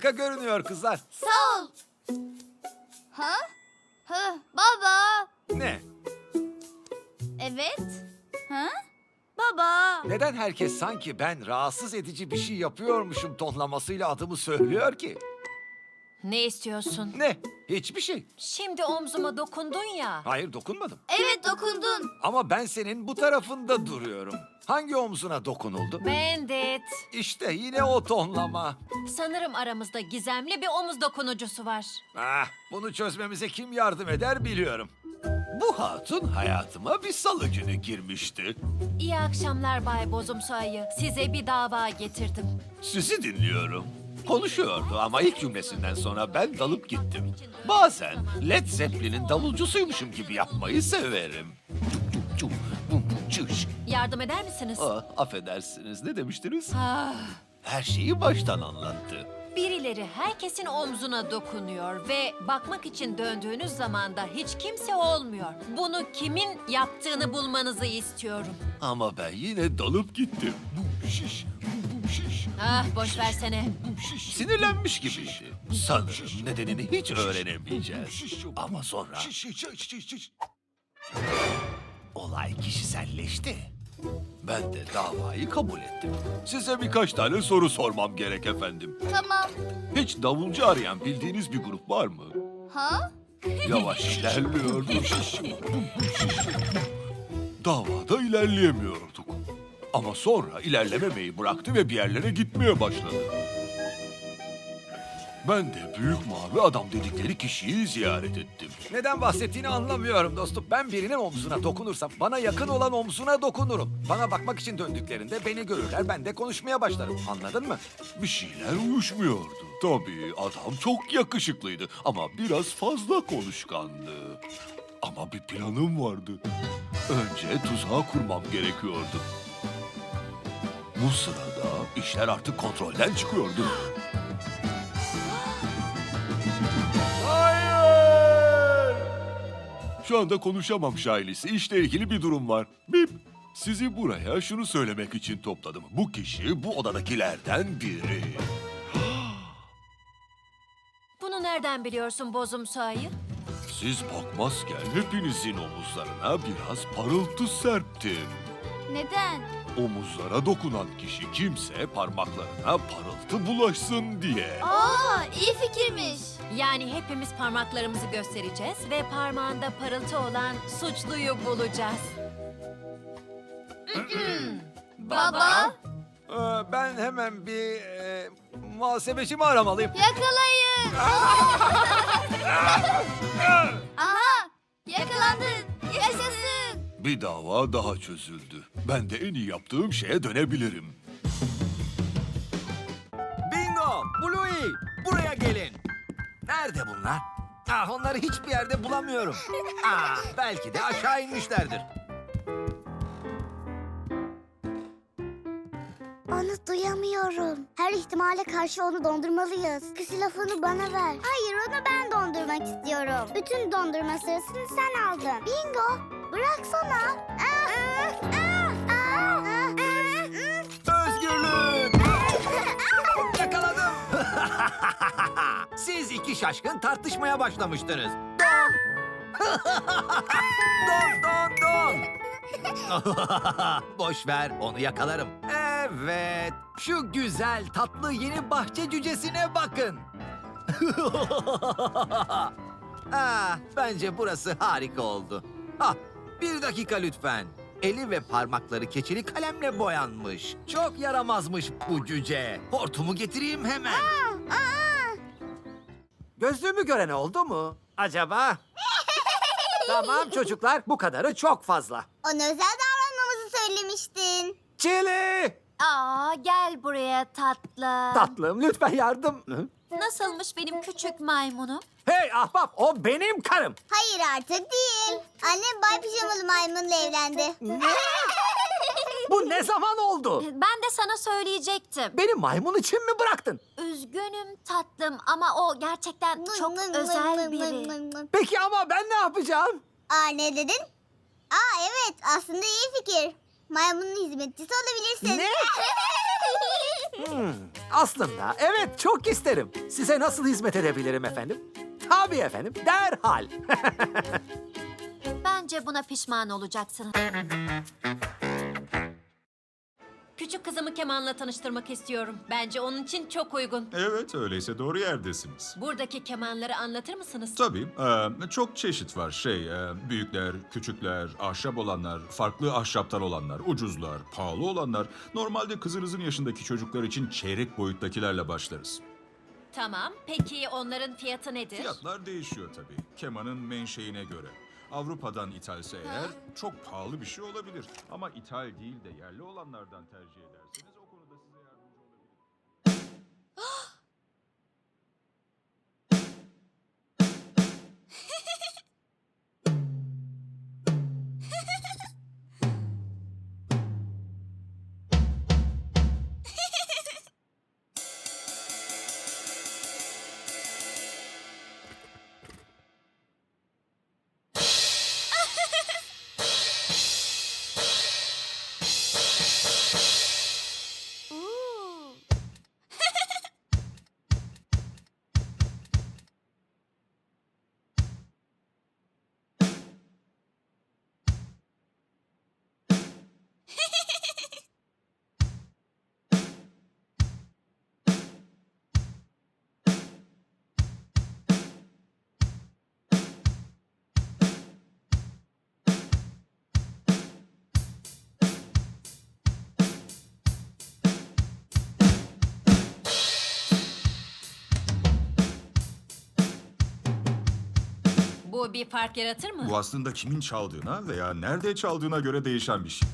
Harika görünüyor kızlar. Sağ ol. Ha? Ha, baba. Ne? Evet. Ha? Baba. Neden herkes sanki ben rahatsız edici bir şey yapıyormuşum tonlamasıyla adımı söylüyor ki? Ne istiyorsun? Ne? Hiçbir şey. Şimdi omzuma dokundun ya. Hayır dokunmadım. Evet dokundun. Ama ben senin bu tarafında duruyorum. Hangi omzuna dokunuldu? Bandit. İşte yine o tonlama. Sanırım aramızda gizemli bir omuz dokunucusu var. Ah, bunu çözmemize kim yardım eder biliyorum. Bu hatun hayatıma bir salı günü girmişti. İyi akşamlar Bay Bozumsu Ayı. Size bir dava getirdim. Sizi dinliyorum. Konuşuyordu ama ilk cümlesinden sonra ben dalıp gittim. Bazen Led Zeppelin'in davulcusuymuşum gibi yapmayı severim. Cum, cum, bum, bum, çış. Yardım eder misiniz? Ah, affedersiniz ne demiştiniz? Ah, Her şeyi baştan anlattı. birileri herkesin omzuna dokunuyor ve bakmak için döndüğünüz zaman da hiç kimse olmuyor. Bunu kimin yaptığını bulmanızı istiyorum. Ama ben yine dalıp gittim. Şiş, şiş. Ah boş versene. Sinirlenmiş gibiydi. Sanırım nedenini hiç öğrenemeyeceğiz. Ama sonra... Olay kişiselleşti. Ben de davayı kabul ettim. Size birkaç tane soru sormam gerek efendim. Tamam. Hiç davulcu arayan bildiğiniz bir grup var mı? Ha? Yavaş ilerliyordu. Davada ilerleyemiyorduk. Ama sonra ilerlememeyi bıraktı ve bir yerlere gitmeye başladı. Ben de büyük mavi adam dedikleri kişiyi ziyaret ettim. Neden bahsettiğini anlamıyorum dostum. Ben birinin omzuna dokunursam bana yakın olan omzuna dokunurum. Bana bakmak için döndüklerinde beni görürler ben de konuşmaya başlarım. Anladın mı? Bir şeyler uyuşmuyordu. Tabii adam çok yakışıklıydı ama biraz fazla konuşkandı. Ama bir planım vardı. Önce tuzağı kurmam gerekiyordu. Bu sırada işler artık kontrolden çıkıyordu. Hayır! Şu anda konuşamam Şailisi. İşle ilgili bir durum var. Bip. Sizi buraya şunu söylemek için topladım. Bu kişi bu odadakilerden biri. Bunu nereden biliyorsun Bozumsu Ayı? Siz bakmazken hepinizin omuzlarına biraz parıltı serptim. Neden? Omuzlara dokunan kişi kimse parmaklarına parıltı bulaşsın diye. Aa, iyi fikirmiş. Yani hepimiz parmaklarımızı göstereceğiz ve parmağında parıltı olan suçluyu bulacağız. Baba, Ee, ben hemen bir e, muhasebecimi aramalıyım. yakalayın. Aha, yakalandın. Yaşasın. Bir dava daha çözüldü. Ben de en iyi yaptığım şeye dönebilirim. Bingo! Bluey! Buraya gelin. Nerede bunlar? Ah onları hiçbir yerde bulamıyorum. Ah belki de aşağı inmişlerdir. Onu duyamıyorum. Her ihtimale karşı onu dondurmalıyız. Ksilofonu bana ver. Hayır onu ben dondurmak istiyorum. Bütün dondurma sırasını sen aldın. Bingo bıraksana. Aa, aa, aa, aa, Özgürlük! Yakaladım. Siz iki şaşkın tartışmaya başlamıştınız. Don! don don don! Boş ver onu yakalarım. Evet. Şu güzel tatlı yeni bahçe cücesine bakın. ah, bence burası harika oldu. Ah, bir dakika lütfen. Eli ve parmakları keçeli kalemle boyanmış. Çok yaramazmış bu cüce. Hortumu getireyim hemen. Gözlüğümü gören oldu mu? Acaba? tamam çocuklar, bu kadarı çok fazla. Ona özel davranmamızı söylemiştin. Çili! Aa, gel buraya tatlı. Tatlım lütfen yardım. Hı? Nasılmış benim küçük maymunum? Hey ahbap, o benim karım. Hayır artık değil. Annem Bay Pijamalı Maymun'la evlendi. Bu ne zaman oldu? Ben de sana söyleyecektim. Beni maymun için mi bıraktın? Üzgünüm tatlım ama o gerçekten çok özel biri. Peki ama ben ne yapacağım? Aa ne dedin? Aa evet aslında iyi fikir. Maymunun hizmetçisi olabilirsin. Ne? Hmm, aslında evet çok isterim. Size nasıl hizmet edebilirim efendim? Tabii efendim, derhal. Bence buna pişman olacaksınız. Küçük kızımı kemanla tanıştırmak istiyorum. Bence onun için çok uygun. Evet, öyleyse doğru yerdesiniz. Buradaki kemanları anlatır mısınız? Tabii, e, çok çeşit var. Şey, e, büyükler, küçükler, ahşap olanlar, farklı ahşaptan olanlar, ucuzlar, pahalı olanlar. Normalde kızınızın yaşındaki çocuklar için çeyrek boyuttakilerle başlarız. Tamam. Peki onların fiyatı nedir? Fiyatlar değişiyor tabii, kemanın menşeine göre. Avrupa'dan ithalse eğer çok pahalı bir şey olabilir. Ama ithal değil de yerli olanlardan tercih ederseniz Bu bir fark yaratır mı? Bu aslında kimin çaldığına veya nerede çaldığına göre değişen bir şey.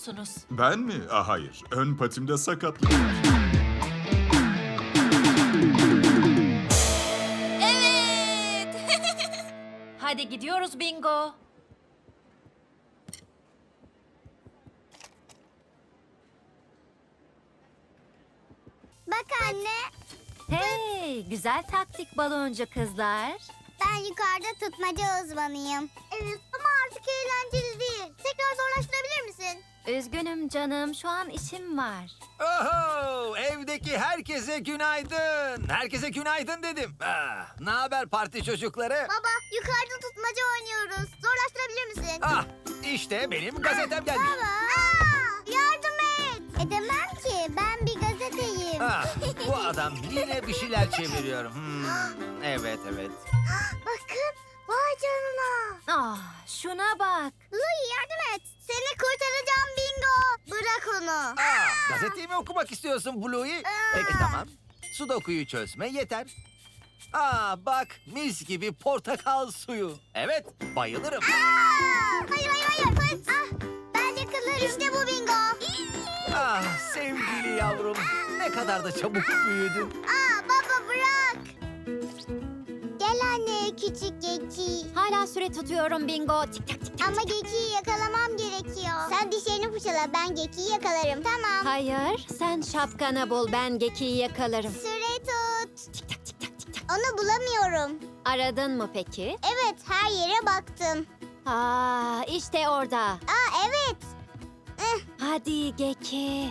Musunuz? Ben mi? Ah hayır. Ön patimde sakatlık var. Hadi gidiyoruz bingo. Bak anne. Hey, güzel taktik baloncu kızlar. Ben yukarıda tutmaca uzmanıyım. Evet ama artık eğlenceli değil. Tekrar zorlaştırabilir misin? Üzgünüm canım, şu an işim var. Oho! Evdeki herkese günaydın. Herkese günaydın dedim. Ah, ne haber parti çocukları? Baba yukarıda tutmaca oynuyoruz. Zorlaştırabilir misin? Ah, işte benim gazetem gelmiş. Baba. Aa, yardım et. Edemem ki ben bir gazeteyim. Ah, bu adam yine bir şeyler çeviriyor. Hmm, evet evet. Bakın vay canına. Ah, şuna bak. Louie yardım et. Seni kurtaracağım gazeteyi mi okumak istiyorsun Bluey? Peki tamam. Sudoku'yu çözme yeter. Aa bak mis gibi portakal suyu. Evet bayılırım. Hayır hayır hayır. Fıt. Ah, ben yakalarım. İşte bu bingo. Ah sevgili yavrum ne kadar da çabuk büyüdün. Aa Küçük Geki. Hala süre tutuyorum bingo. Tik tak tik tak. Ama Geki'yi yakalamam gerekiyor. Sen dişlerini fırçala ben Geki'yi yakalarım tamam. Hayır, sen şapkanı bul, ben Geki'yi yakalarım. Süre tut. Tik tak tik tak tik tak. Onu bulamıyorum. Aradın mı peki? Evet her yere baktım. Aa, işte orada. Aa evet. Hadi Geki.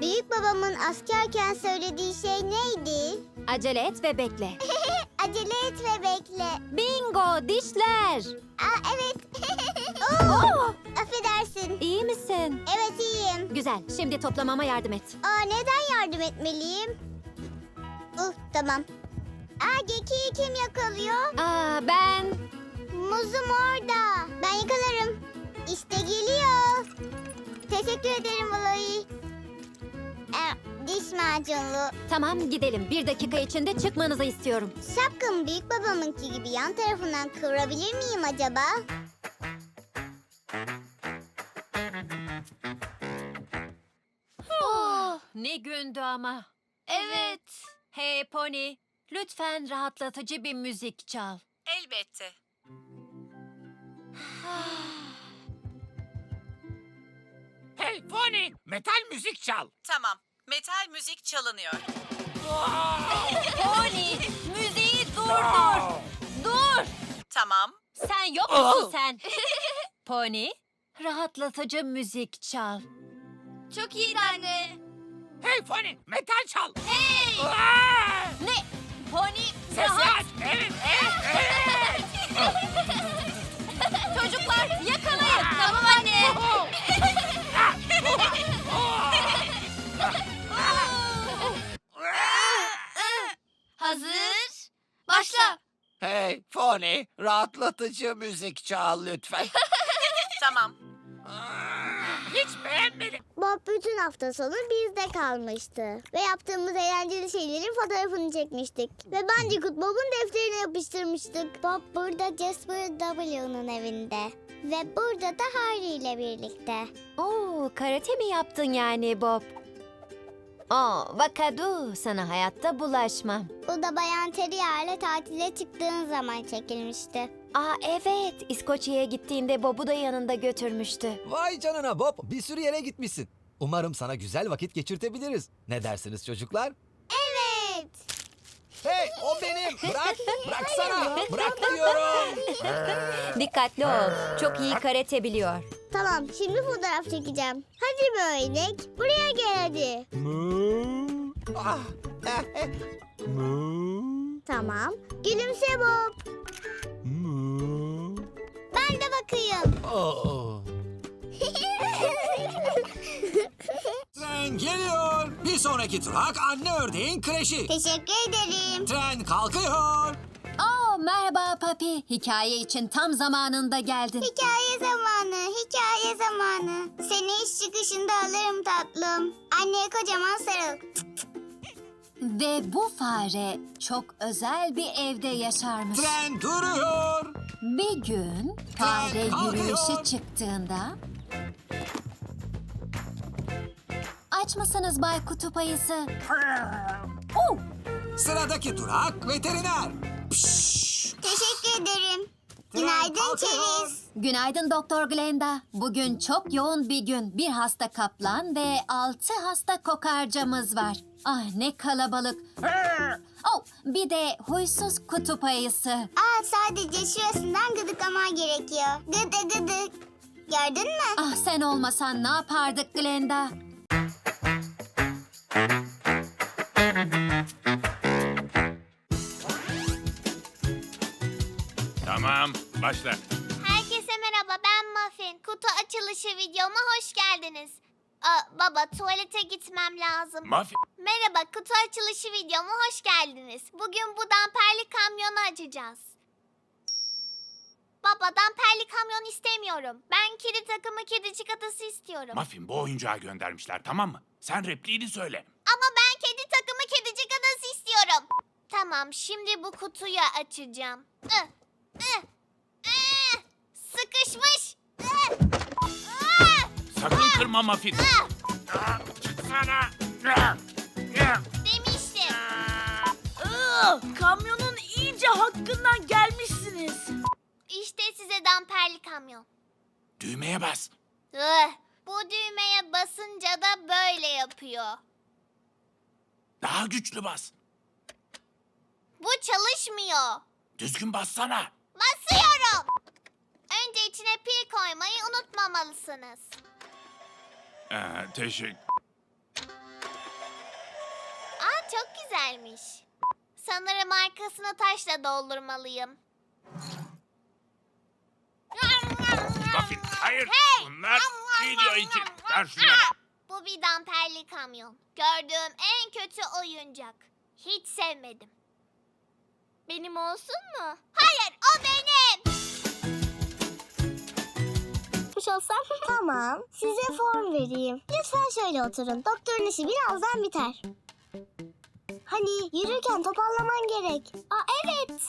Büyük babamın askerken söylediği şey neydi? Acele et ve bekle. Acele et ve bekle. Bingo, dişler. Aa evet. Oo, affedersin. İyi misin? Evet iyiyim. Güzel, şimdi toplamama yardım et. Aa neden yardım etmeliyim? Uf tamam. Aa Geki'yi kim yakalıyor? Aa, ben... Muzum orada. Ben yakalarım. İşte geliyor. Teşekkür ederim Valoy. Ee, diş macunlu. Tamam gidelim. Bir dakika içinde çıkmanızı istiyorum. Şapkamı büyük babamınki gibi yan tarafından kıvırabilir miyim acaba? Oh, ne gündü ama. Evet. Hey Pony, Lütfen rahatlatıcı bir müzik çal. Elbette. Hey Foni, metal müzik çal. Tamam. Metal müzik çalınıyor. Pony, müziği durdur. Dur. Tamam. Sen yok musun sen? Pony, rahatlatıcı müzik çal. Çok iyi anne. Hey Foni, metal çal. Hey! Ne? Pony, Sesi rahat. aç. Evet, evet, evet. Çocuklar yakalayın. Tamam anne. Hazır. Başla. Hey Foni, rahatlatıcı müzik çal lütfen. Tamam. Hiç beğenmedim. Bob bütün hafta sonu bizde kalmıştı. Ve yaptığımız eğlenceli şeylerin fotoğrafını çekmiştik. Ve bence Bob'un defterine yapıştırmıştık. Bob burada Jasper W'nun evinde. Ve burada da Harry ile birlikte. Oo, karate mi yaptın yani Bob? Oo, vakadu sana hayatta bulaşmam. Bu da Bayan Terrier'le tatile çıktığın zaman çekilmişti. Aa evet, İskoçya'ya gittiğinde Bob'u da yanında götürmüştü. Vay canına Bob, bir sürü yere gitmişsin. Umarım sana güzel vakit geçirtebiliriz. Ne dersiniz çocuklar? Evet. Hey, o benim. Bırak, bıraksana. Bırak diyorum. Dikkatli ol, çok iyi karate biliyor. Tamam şimdi fotoğraf çekeceğim. Hadi böylelik. Buraya gel hadi. Ah, eh, eh. Tamam. Gülümse Bob. Ben de bakayım. Oh. Tren geliyor. Bir sonraki durak anne ördeğin kreşi. Teşekkür ederim. Tren kalkıyor. Oo, merhaba Papi. Hikaye için tam zamanında geldin. Hikaye zamanı, hikaye zamanı. Seni iş çıkışında alırım tatlım. Anneye kocaman sarıl. Ve bu fare çok özel bir evde yaşarmış. Tren duruyor. Bir gün fare kalkıyor. yürüyüşe çıktığında... Aç mısınız Bay Kutup Ayısı? Oh, Sıradaki durak veteriner. Teşekkür ederim. Tren Günaydın kalkıyor. Çeriz. Günaydın Doktor Glenda. Bugün çok yoğun bir gün. Bir hasta kaplan ve altı hasta kokarcamız var. Ah ne kalabalık. Oh, bir de huysuz kutup ayısı. Aa sadece şurasından gıdıklaman gerekiyor. Gıdı gıdı. Gördün mü? Ah sen olmasan ne yapardık Glenda? Başla. Herkese merhaba ben Muffin. Kutu açılışı videoma hoş geldiniz. Aa, baba tuvalete gitmem lazım. Muffin, Merhaba kutu açılışı videoma hoş geldiniz. Bugün bu damperli kamyonu açacağız. Baba damperli kamyon istemiyorum. Ben kedi takımı kedi çikolatası istiyorum. Muffin bu oyuncağı göndermişler tamam mı? Sen repliğini söyle. Ama ben kedi takımı kedi çikolatası istiyorum. Tamam şimdi bu kutuyu açacağım. Ih, ih. Sıkışmış. Sakın kırma Muffin. Çıksana. Demiştim. kamyonun iyice hakkından gelmişsiniz. İşte size damperli kamyon. Düğmeye bas. Ih, bu düğmeye basınca da böyle yapıyor. Daha güçlü bas. Bu çalışmıyor. Düzgün bassana. Basıyorum. Önce içine pil koymayı unutmamalısınız. Ee, teşekkür. Aa çok güzelmiş. Sanırım arkasını taşla doldurmalıyım. Muffin hayır. Hey! Bunlar video için. Ver şunları. Bu bir damperli kamyon. Gördüğüm en kötü oyuncak. Hiç sevmedim. Benim olsun mu? Hayır, o benim. Kuş olsam? Tamam. Size form vereyim. Lütfen şöyle oturun. Doktorun işi birazdan biter. Hani yürürken toparlaman gerek. Aa evet.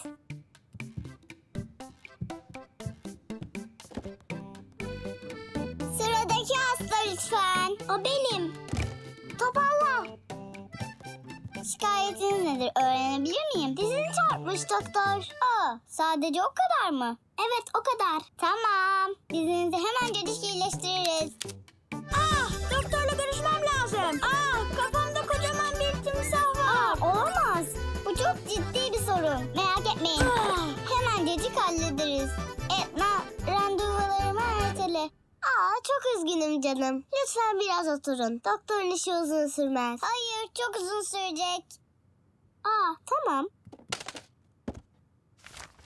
Sıradaki hasta lütfen. O benim. Toparla. Şikayetiniz nedir öğrenebilir miyim? Dizini çarpmış doktor. Aa, sadece o kadar mı? Evet o kadar. Tamam. Dizinizi hemen iyileştiririz. Ah doktorla görüşmem lazım. Ah kafamda kocaman bir timsah var. Aa, olamaz. Bu çok ciddi bir sorun. Merak etmeyin. Hemencecik hallederiz. Etna randevularımı ertele. Aa çok üzgünüm canım. Lütfen biraz oturun. Doktorun işi uzun sürmez. Hayır çok uzun sürecek. Aa tamam.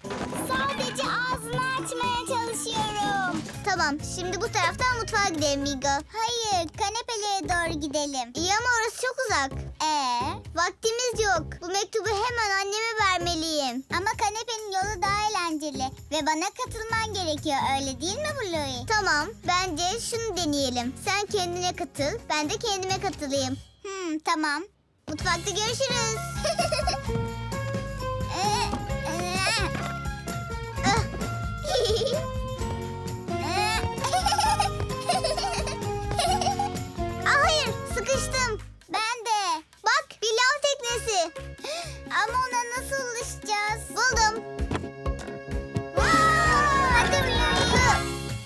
Sadece ağzını açmaya çalışıyorum. Tamam, şimdi bu taraftan mutfağa gidelim Vigo. Hayır, kanepelere doğru gidelim. İyi ama orası çok uzak. Ee, vaktimiz yok. Bu mektubu hemen anneme vermeliyim. Ama kanepenin yolu daha eğlenceli ve bana katılman gerekiyor. Öyle değil mi Bluey? Tamam, bence şunu deneyelim. Sen kendine katıl, ben de kendime katılayım. Hmm, tamam. Mutfakta görüşürüz. Aa, hayır sıkıştım. Ben de. Bak bir lav teknesi. Ama ona nasıl ulaşacağız? Buldum.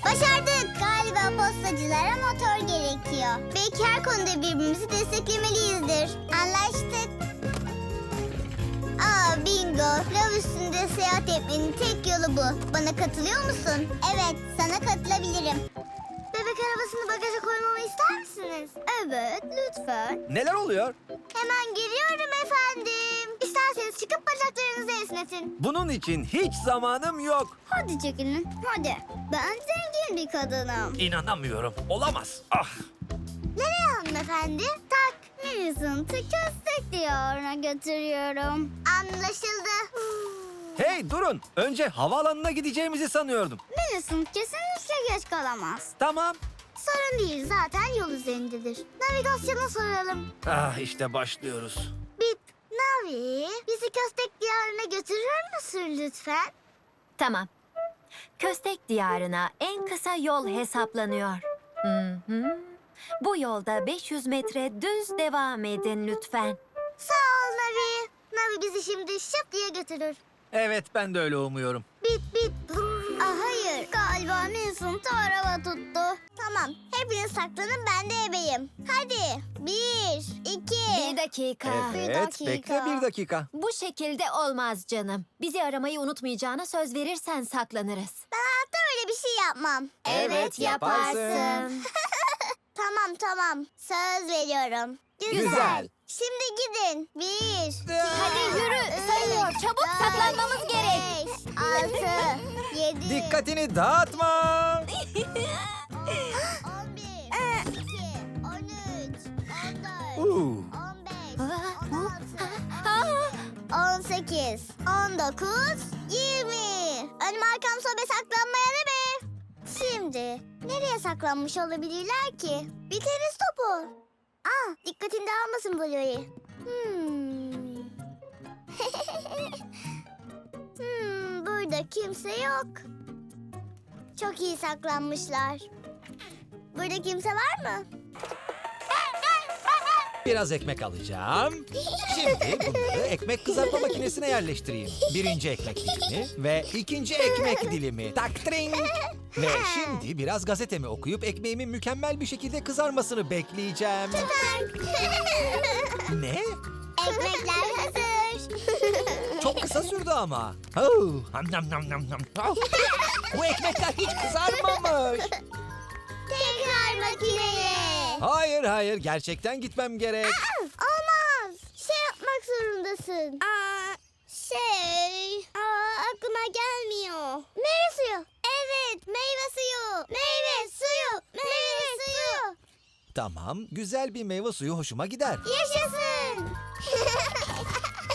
Başardık. Galiba postacılara motor gerekiyor. Belki her konuda birbirimizi desteklemeliyizdir. Anlaştık. Aa bingo. Üstünde seyahat etmenin tek yolu bu. Bana katılıyor musun? Evet, sana katılabilirim. Bebek arabasını bagaja koymamı ister misiniz? Evet, lütfen. Neler oluyor? Hemen geliyorum efendim. İsterseniz çıkıp bacaklarınızı esnetin. Bunun için hiç zamanım yok. Hadi çekilin, hadi. Ben zengin bir kadınım. İnanamıyorum. Olamaz. Ah. Nereye hanımefendi? Tak. Millicent'ı köstek diyarına götürüyorum. Anlaşıldı. Hey durun. Önce havaalanına gideceğimizi sanıyordum. Millicent kesinlikle geç kalamaz. Tamam. Sorun değil zaten yol üzerindedir. Navigasyona soralım. Ah işte başlıyoruz. Bip, Navi bizi köstek diyarına götürür müsün lütfen? Tamam. Köstek diyarına en kısa yol hesaplanıyor. Hı hı. Bu yolda 500 metre düz devam edin lütfen. Sağ ol Navi. Navi bizi şimdi şıp diye götürür. Evet ben de öyle umuyorum. Bip bip. Ah hayır. Galiba Millicent araba tuttu. Tamam. Hepiniz saklanın ben de ebeyim. Hadi. Bir, iki. Bir dakika. Evet dakika. bekle bir dakika. Bu şekilde olmaz canım. Bizi aramayı unutmayacağına söz verirsen saklanırız. Ben hayatta öyle bir şey yapmam. Evet, yaparsın. Tamam tamam. Söz veriyorum. Güzel. Şimdi gidin. Bir. Hadi yürü, sayıyor. Çabuk saklanmamız gerek. Beş, altı, yedi. Dikkatini dağıtma. On bir, on iki, on üç, on dört, Uuu. on beş, on altı, on sekiz, on dokuz, yirmi. Önüm arkam sobe saklanmaya ne be? Şimdi nereye saklanmış olabilirler ki? Bir tenis topu. Ah dikkatini dağılmasın Bluey. Hmm. hmm, burada kimse yok. Çok iyi saklanmışlar. Burada kimse var mı? Biraz ekmek alacağım. Şimdi bunları ekmek kızartma makinesine yerleştireyim. Birinci ekmek dilimi ve ikinci ekmek dilimi. Taktring. Ve şimdi biraz gazetemi okuyup ekmeğimin mükemmel bir şekilde kızarmasını bekleyeceğim. Ne? Ekmekler hazır. Çok kısa sürdü ama. Oh, ham nam nam nam nam. Oh. Bu ekmekler hiç kızarmamış. Tekrar makineye. Hayır hayır gerçekten gitmem gerek. Olmaz. Şey yapmak zorundasın. Aa, şey... Aa, aklıma gelmiyor. Suyu. Evet, meyve suyu. Meyve suyu. Meyve suyu. Tamam güzel bir meyve suyu hoşuma gider. Yaşasın.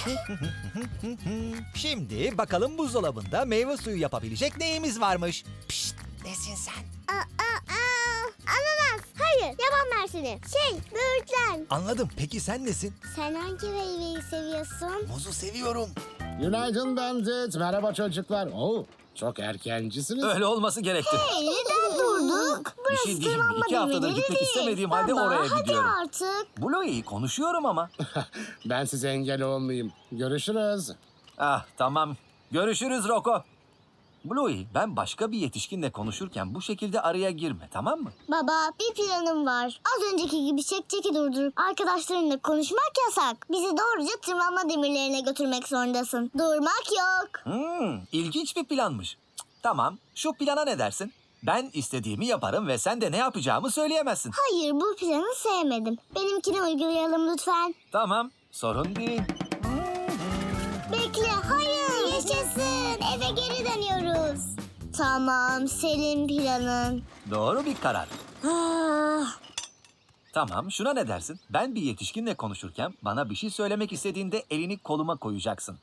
Şimdi bakalım buzdolabında meyve suyu yapabilecek neyimiz varmış. Pişt nesin sen? aa, aa, aa. Ananas. Hayır, yaban mersini. Şey, böğürtlen. Anladım peki sen nesin? Sen hangi meyveyi seviyorsun? Muzu seviyorum. Günaydın Zed. Merhaba çocuklar. Oo, Çok erkencisiniz. Öyle olması gerekti. Hey, neden durduk? Bir şey diyeyim mi? İki haftadır gitmek istemediğim halde Baba, oraya hadi gidiyorum. artık. Bluey konuşuyorum ama. Ben size engel olmayayım. Görüşürüz. Ah tamam. Görüşürüz Roko. Bluey ben başka bir yetişkinle konuşurken bu şekilde araya girme tamam mı? Baba bir planım var. Az önceki gibi çek çeki durdurup arkadaşlarınla konuşmak yasak. Bizi doğruca tırmanma demirlerine götürmek zorundasın. Durmak yok. Hmm, ilginç bir planmış. Cık, Tamam şu plana ne dersin? Ben istediğimi yaparım ve sen de ne yapacağımı söyleyemezsin. Hayır bu planı sevmedim. Benimkini uygulayalım lütfen. Tamam sorun değil. Tamam senin planın. Doğru bir karar. Ah, Tamam şuna ne dersin? Ben bir yetişkinle konuşurken bana bir şey söylemek istediğinde elini koluma koyacaksın.